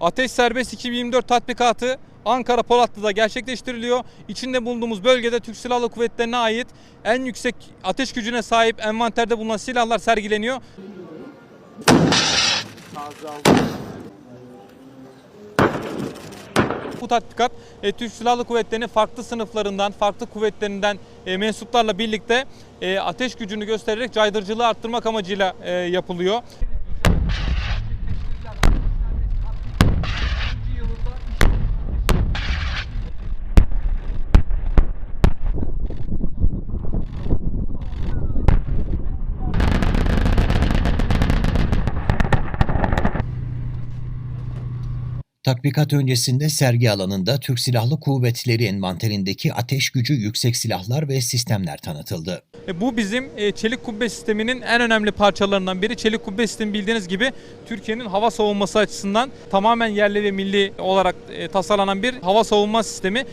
Ateş Serbest 2024 tatbikatı Ankara Polatlı'da gerçekleştiriliyor. İçinde bulunduğumuz bölgede Türk Silahlı Kuvvetleri'ne ait en yüksek ateş gücüne sahip envanterde bulunan silahlar sergileniyor. Bu tatbikat e, Türk Silahlı Kuvvetleri'nin farklı sınıflarından, farklı kuvvetlerinden e, mensuplarla birlikte e, ateş gücünü göstererek caydırıcılığı arttırmak amacıyla yapılıyor. Tatbikat öncesinde sergi alanında Türk Silahlı Kuvvetleri envanterindeki ateş gücü yüksek silahlar ve sistemler tanıtıldı. E, Bu bizim e, çelik kubbe sisteminin en önemli parçalarından biri. Çelik kubbe sistemi bildiğiniz gibi Türkiye'nin hava savunması açısından tamamen yerli ve milli olarak e, tasarlanan bir hava savunma sistemi.